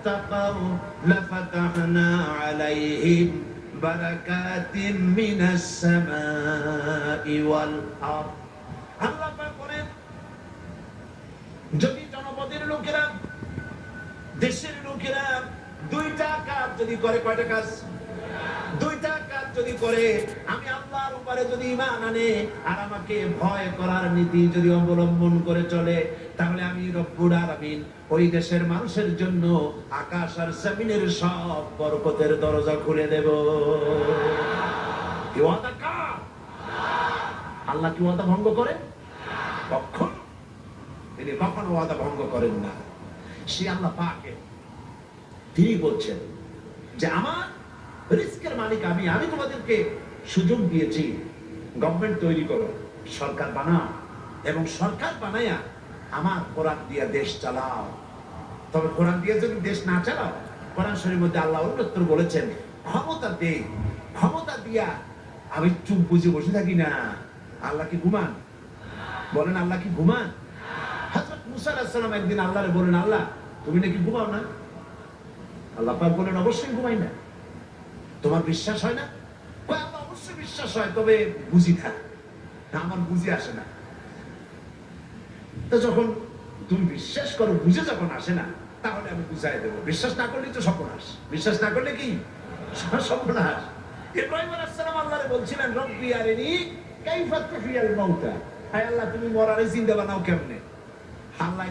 اتقوا لفتحنا عليهم بركات من السماء والأرض আল্লাহ পাক বলেন যদি জনপদের লোকেরা দেশের লোকেরা দুইটা কাজ যদি করে কয়টা কাজ দুইটা কাজ যদি করে আমি আল্লাহর উপরে যদি আনে আর আমাকে ভয় করার নীতি যদি অবলম্বন করে চলে, তাহলে আমি রব্বুল আলামিন ওই দেশের মানুষের জন্য আকাশ আর জমিনের সব বরকতের দরজা খুলে দেব। কার? আল্লাহ কি ওয়াদা ভঙ্গ করেন? কখন? তিনি কখনো ওয়াদা ভঙ্গ করেন না। সে আল্লাহ পাকে তিনি বলছেন যে, আমার রিস্কের মালিক আমি আমি তোমাদেরকে সুযোগ দিয়েছি। গভর্নমেন্ট তৈরি করো, সরকার বানাও এবং সরকার বানায়া আমার কোরআন দিয়া দেশ চালাও। তবে কোরআন দিয়ে যদি দেশ না চালাও, কোরআন শরীর মধ্যে আল্লাহ অন্যত্র বলেছেন, ক্ষমতা দে, ক্ষমতা দিয়া আমি চুপ বুঝে বসে থাকি না। আল্লাহ কি ঘুমান? বলেন আল্লাহ কি ঘুমান? হযরত মুসা আলাইহিস সালাম একদিন বলেন আল্লাহ, তুমি নাকি ঘুমাও না? আল্লাহ পাক বলেন অবশ্যই ঘুমাই না। তোমার বিশ্বাস হয় না? বিশ্বাস হয়, তবে বুঝি না। আমার বুঝি আসে না। তো যখন তুমি বিশ্বাস করো, বুঝে যখন আসে না, তাহলে আমি বুঝাই দেবো। বিশ্বাস না করলে তো সর্বনাশ। বিশ্বাস না করলে কি? ইব্রাহিম আলাইহিস সালাম আল্লাহরে বলছিলেন, রব্বি আরিনি তুফিয়াল মাউতা। হায় আল্লাহ, তুমি মরারে জিন্দা বানাও কেমনে?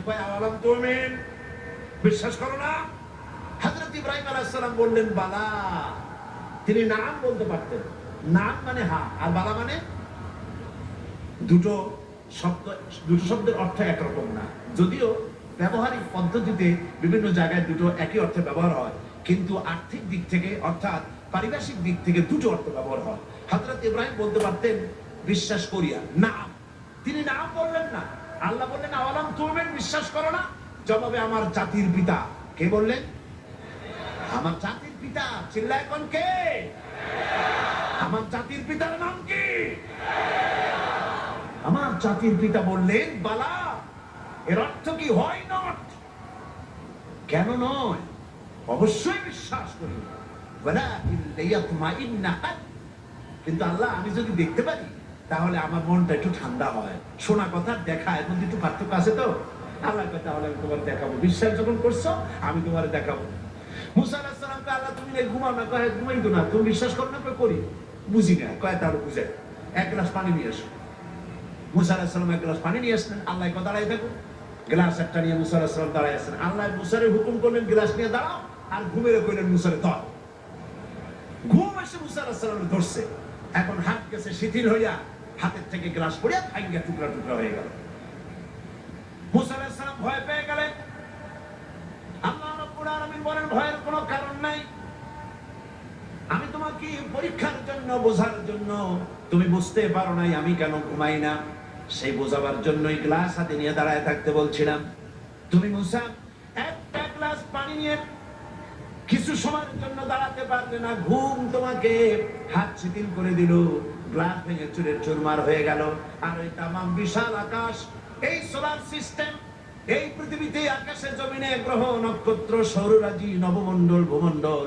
কয় আওয়ালাম তুমিন বিশ্বাস করো না। হযরত ইব্রাহিম আলাইহিস বললেন, বালা। তিনি নাম বলতে পারতেন। নাম মানে হা, আর বালা মানে? দুটো শব্দ, দুটো শব্দের অর্থ একরকম না। যদিও ব্যবহারিক পদ্ধতিতে বিভিন্ন জায়গায় দুটো একই অর্থে ব্যবহার হয়, কিন্তু আর্থিক দিক থেকে, অর্থাৎ পারিভাষিক দিক থেকে দুটো অর্থ ব্যবহার হয়। হযরত ইব্রাহিম বলতে পারতেন, বিশ্বাস করিয়া, নাম। তিনি নাম বললেন না। আল্লাহ বললেন, আওয়ালাম তুমি বিশ্বাস করো না? জবাবে, আমার জাতির পিতা। কে বললেন? আমার জাতির পিতা। চিল্লায় কোন কে? আমার জাতির পিতার নাম কি? আমার জাতির পিতা বললেন, বালা, এর অর্থ কি হয় নট কেন নয়? অবশ্যই বিশ্বাস করি। কিন্তু আল্লাহ, আমি যদি দেখতে পারি, তাহলে আমার মনটা একটু ঠান্ডা হয়। শোনা কথা, দেখা মধ্যে একটু পার্থক্য আছে তো? আল্লাহ তাহলে আমি তোমার দেখাবো। বিশ্বাস যখন করছ, আমি তোমার দেখাবো। মুসা সালামকে আল্লাহ তুমি ঘুমাও না ঘুমাই তো না। তুমি বিশ্বাস করো না করি। বুঝি না কয় তার বুঝে এক গ্লাস পানি নিয়ে এসো। মুসা আলাহিস এক গ্লাস পানি নিয়ে আসলেন, আল্লাহ কয় দাঁড়াই থাকো। গ্লাস একটা নিয়ে মুসা আলাহিস সালাম দাঁড়াই আসলেন। আল্লাহ মুসারে হুকুম করলেন, গ্লাস নিয়ে দাঁড়াও। আর ঘুমের কইলেন, মুসারে ধর। ঘুম এসে মুসা আলাহিস ধরছে। এখন হাত গেছে শিথিল হইয়া, হাতের থেকে গ্লাস পড়িয়া ভাঙ্গিয়া টুকরা টুকরা হয়ে গেল। মুসা আলাইহিস ভয় পেয়ে গেলেন। আল্লাহ রাব্বুল বলেন, ভয়ের কোনো কারণ নাই। আমি তোমাকে পরীক্ষার জন্য, বোঝার জন্য, তুমি বুঝতে পারো নাই আমি কেন ঘুমাই না। সেই বোঝাবার জন্যই গ্লাস হাতে নিয়ে দাঁড়ায় থাকতে বলছিলাম। তুমি মুসা, একটা গ্লাস পানি নিয়ে কিছু সময়ের জন্য দাঁড়াতে পারবে না, ঘুম তোমাকে হাত শিথিল করে দিল। গ্লাস ভেঙে চুরের চুরমার হয়ে গেল। আর ওই তামাম বিশাল আকাশ, এই সোলার সিস্টেম এই পৃথিবীতে আকাশে জমিনে গ্রহ, নক্ষত্র, সৌররাজি, নবমণ্ডল, ভূমণ্ডল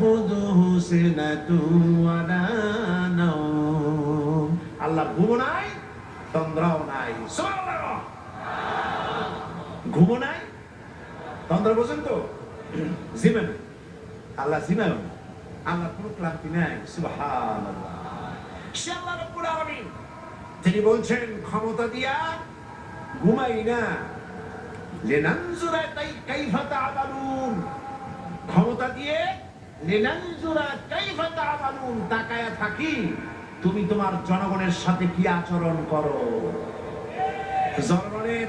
তাখুযুহু সিনাতু ওয়ালা নাওম। আল্লাহ ঘুম নাই? তন্দ্রাও নাই। সুবহানাল্লাহ। ঘুমো নাই? তন্দ্রা বোঝেন তো? জিমেন আল্লাহ জিমেন আল্লাহ কোনো ক্লান্তি নাই। সুবহানাল্লাহ। সে আল্লাহ তিনি বলছেন, ক্ষমতা দিয়া ঘুমাই না। লেনানজুরা তাই কাইফা তা'মালুন ক্ষমতা দিয়ে তাকায়া থাকি, তুমি তোমার জনগণের সাথে কি আচরণ করো? জনগণের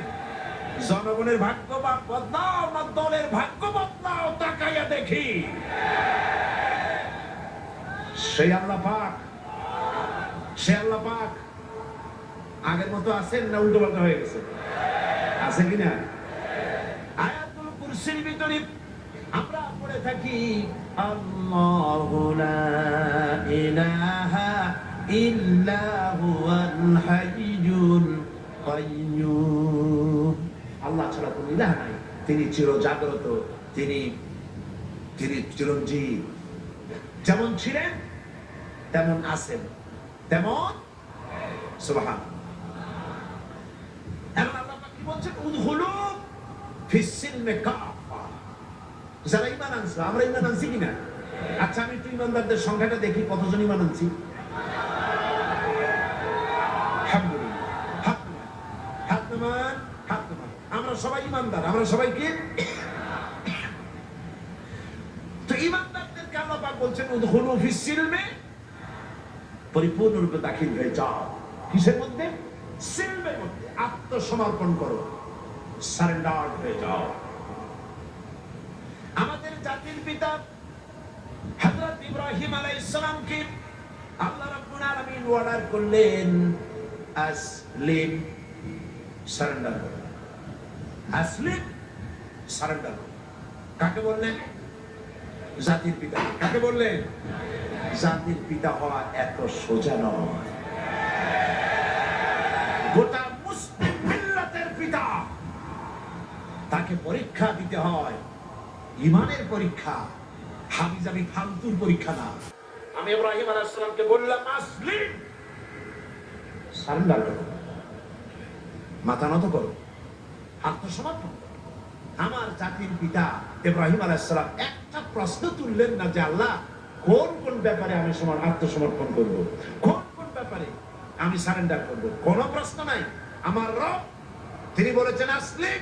জনগণের ভাগ্য বদলাও না, দলের ভাগ্য বদলাও তাকাইয়া দেখি। সেই আল্লাহ পাক সে আল্লাহ পাক, আগের মতো আছেন না উল্টো পাল্টা হয়ে গেছে? আছে কিনা? আয়াতুল কুরসির ভিতরে আমরা পড়ে থাকি আল্লাহু লা ইলাহা ইল্লা হুয়াল হাইয়ুল কাইয়্যুম আল্লাহ ছাড়া কোনো ইলাহ নাই। তিনি চির জাগ্রত তিনি তিনি চিরঞ্জীব। যেমন ছিলেন, তেমন আছেন। তেমন? সুবহান এখন আল্লাহ কি বলছেন? উদখুলু ফিস সিলমে কাফা। যারা ইমান আনছে, আমরা ইমান আনছি কিনা? আচ্ছা আমি একটু ইমানদারদের সংখ্যাটা দেখি, কতজন ইমান আনছি? আমরা সবাই ইমানদার আমরা সবাই কি? তো ইমানদারদেরকে আল্লাহ পাক বলছেন, উদখুলু সিলমে। পরিপূর্ণরূপে দাখিল হয়ে যাও। কিসের মধ্যে? সিলমের মধ্যে। আত্মসমর্পণ করো। সারেন্ডার হয়ে যাও। জাতির পিতা। ইব্রাহিম আলাইহিস আল্লাহ রাব্বুল আলামিন করলেন, আসলিম সারেন্ডার আসলিম সারেন্ডার কাকে বললেন? জাতির পিতা। কাকে বললেন? জাতির পিতা হওয়া এত সোজা নয়। গোটা মুসলিম মিল্লাতের পিতা, তাকে পরীক্ষা দিতে হয়। ইমানের পরীক্ষা হাবিজাবি ফালতুর পরীক্ষা না আমি ইব্রাহিম আলাইহিসসালামকে বললাম আসলিম। সারেন্ডার করো। মাথা নত করো। আত্মসমর্পণ আমার জাতির পিতা ইব্রাহিম আলাইহিসসালাম একটা প্রশ্ন তুললেন না যে আল্লাহ কোন কোন ব্যাপারে আমি সমান আত্মসমর্পণ করব? কোন কোন ব্যাপারে আমি সারেন্ডার করব? কোনো প্রশ্ন নাই। আমার রব তিনি বলেছেন আসলিম।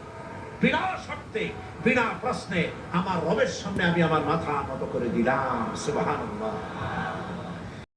বিনা শর্তে বিনা প্রশ্নে আমার রবের সামনে আমি আমার মাথা নত করে দিলাম। সুবহানাল্লাহ।